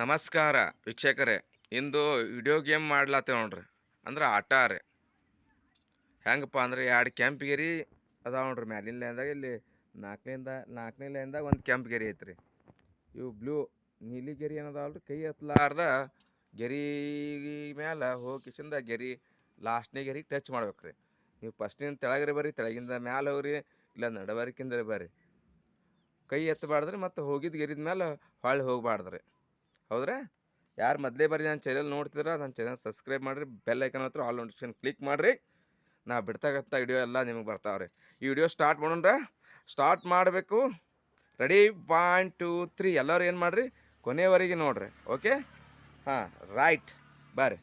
ನಮಸ್ಕಾರ ವೀಕ್ಷಕರೇ. ಇಂದು video game ಮಾಡ್ಲತ್ತೇವೆ ನೋಡ್ರಿ. ಅಂದ್ರೆ ಆಟ ರೀ. ಹೆಂಗಪ್ಪ ಅಂದ್ರೆ ಎರಡು ಕೆಂಪಗಿರಿ ಅದಾವ ನೋಡ್ರಿ. ಮ್ಯಾಲಿನ ಲೈನ್ದಾಗ ಇಲ್ಲಿ ನಾಲ್ಕನೇಂದ ನಾಲ್ಕನೇ ಲೈನ್ದಾಗ ಒಂದು ಕೆಂಪು ಗೆರಿ ಐತ್ರಿ. ಇವು ಬ್ಲೂ ನೀಲಿ ಗೆರಿ ಏನದಾವಲ್ರಿ? ಕೈ ಎತ್ತಲಾರ್ದ ಮೇಲೆ ಮ್ಯಾಲ ಹೋಗಿಸಿಂದ ಗೆರಿ ಲಾಸ್ಟ್ನೇ ಗೆರಿಗೆ ಟಚ್ ಮಾಡ್ಬೇಕು ರೀ ನೀವು ಫಸ್ಟಿನ ತೆಳಗ್ರಿ ಬರ್ರಿ, ತೆಳಗಿಂದ ಮ್ಯಾಲೆ ಹೋಗ್ರಿ, ಇಲ್ಲ ನಡಬರ್ಕಿಂದ ಬರ್ರಿ. ಕೈ ಎತ್ತಬಾರ್ದ್ರಿ ಮತ್ತು ಹೋಗಿದ್ದು ಗೆರಿದ ಮೇಲೆ ಹೊಳ್ಳಿ ಹೋಗ್ಬಾರ್ದ್ರಿ. ಹೌದ್ರಾ? ಯಾರು ಮೊದಲೇ ಬಾರಿ ನನ್ನ ಚಾನಲ್ ನೋಡ್ತಿದ್ರೆ, ನನ್ನ ಚಾನಲ್ ಸಬ್ಸ್ಕ್ರೈಬ್ ಮಾಡಿರಿ ಬೆಲ್ ಐಕನ್ ಹತ್ರ ಆಲ್ ನೋಟಿಫಿಕೇಶನ್ ಕ್ಲಿಕ್ ಮಾಡಿರಿ. ನಾ ಬಿಡ್ತಕ್ಕಂಥ ವಿಡಿಯೋ ಎಲ್ಲ ನಿಮಗೆ ಬರ್ತಾವ್ರಿ. ಈ ವಿಡಿಯೋ ಸ್ಟಾರ್ಟ್ ಮಾಡೋಣ್ರ? ಸ್ಟಾರ್ಟ್ ಮಾಡಬೇಕು. ರೆಡಿ ಒನ್ ಟೂ ತ್ರೀ ಎಲ್ಲರೂ ಏನು ಮಾಡಿರಿ? ಕೊನೆಯವರೆಗೆ ನೋಡ್ರಿ. ಓಕೆ ಹಾಂ ರೈಟ್ ಬರ್ರಿ.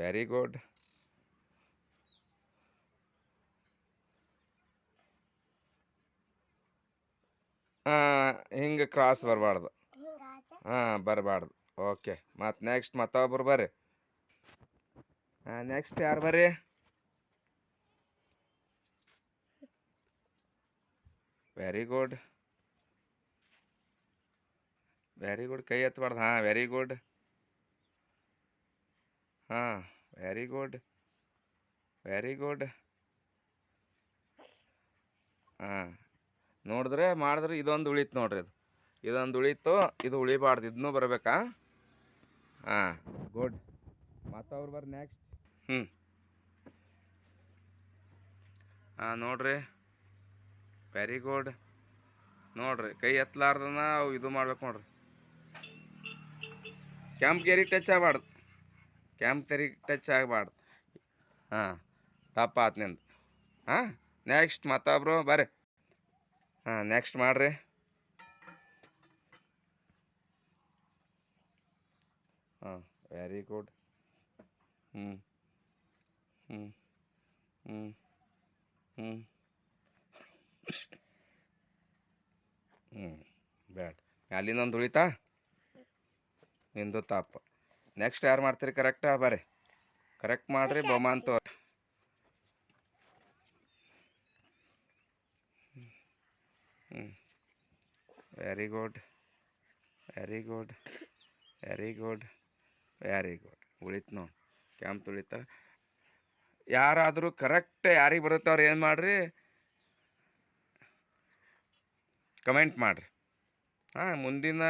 ವೆರಿ ಗುಡ್ ಹಿಂಗೆ ಕ್ರಾಸ್ ಬರಬಾರ್ದು. ಹಿಂಗಾಚೆ ಹಾಂ ಬರಬಾರ್ದು. ಓಕೆ ಮತ್ತು ನೆಕ್ಸ್ಟ್ ಮತ್ತೊಬ್ರು ಬರ್ರಿ. ಹಾಂ ನೆಕ್ಸ್ಟ್ ಯಾರು ಬರ್ರಿ? ವೆರಿ ಗುಡ್ ವೆರಿ ಗುಡ್ ಕೈ ಎತ್ತಬಾರ್ದು ಹಾಂ ವೆರಿ ಗುಡ್ ಹಾಂ ವೆರಿ ಗುಡ್ ವೆರಿ ಗುಡ್ ಹಾಂ. ನೋಡಿದ್ರೆ ಮಾಡಿದ್ರೆ ಇದೊಂದು ಉಳಿತು ನೋಡ್ರಿ ಇದು ಇದೊಂದು ಉಳಿತು ಇದು ಉಳಿಬಾರ್ದು, ಇದನ್ನೂ ಬರಬೇಕಾ? ಹಾಂ ಗುಡ್ ಮತ್ತವ್ರು ಬರ್ರಿ ನೆಕ್ಸ್ಟ್ ಹ್ಞೂ ಹಾಂ, ನೋಡ್ರಿ. ವೆರಿ ಗುಡ್ ನೋಡ್ರಿ, ಕೈ ಎತ್ತಲಾರ್ದನ ಅವು ಇದು ಮಾಡ್ಬೇಕು ನೋಡ್ರಿ. ಕೆಂಪು ಕೆರಿ ಟಚ್ ಆಗಬಾರ್ದು? ಕೆಂಪು ತೆರಿ ಟಚ್ ಆಗಬಾರ್ದು? ಹಾಂ, ತಪ್ಪಾತ್ ನಿಂದು. ಹಾಂ ನೆಕ್ಸ್ಟ್ ಮತ್ತೊಬ್ರು ಬರ್ರಿ. ಹಾಂ ನೆಕ್ಸ್ಟ್ ಮಾಡ್ರಿ. ಹಾಂ ವೆರಿ ಗುಡ್ ಹ್ಞೂ ಹ್ಞೂ ಹ್ಞೂ ಹ್ಞೂ ಹ್ಞೂ ಬ್ಯಾಡ್ ಮ್ಯಾಲಿಂದ ಒಂದು ಉಳಿತಾ? ನಿಂದು ತಾಪ. ನೆಕ್ಸ್ಟ್ ಯಾರು ಮಾಡ್ತೀರಿ ಕರೆಕ್ಟಾ ಬರ್ರಿ. ಕರೆಕ್ಟ್ ಮಾಡಿರಿ ಬೊಮ್ಮ ತೋ ಹ್ಞೂ very good very good very good very good ಉಳಿತು ನೋಡಿ. ಕ್ಯಾಂಪ್ ಉಳಿತ ಯಾರಾದರೂ ಕರೆಕ್ಟ್ ಯಾರಿಗೆ ಬರುತ್ತೆ ಅವ್ರು ಏನು ಮಾಡಿರಿ? ಕಮೆಂಟ್ ಮಾಡಿರಿ. ಹಾಂ, ಮುಂದಿನ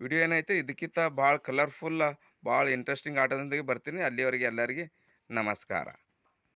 ವಿಡಿಯೋ ಏನೈತೆ ಇದಕ್ಕಿಂತ ಭಾಳ ಕಲರ್ಫುಲ್ಲ ಭಾಳ ಇಂಟ್ರೆಸ್ಟಿಂಗ್ ಆಟದೊಂದಿಗೆ ಬರ್ತೀನಿ. ಅಲ್ಲಿವರೆಗೆ ಎಲ್ಲರಿಗೆ ನಮಸ್ಕಾರ.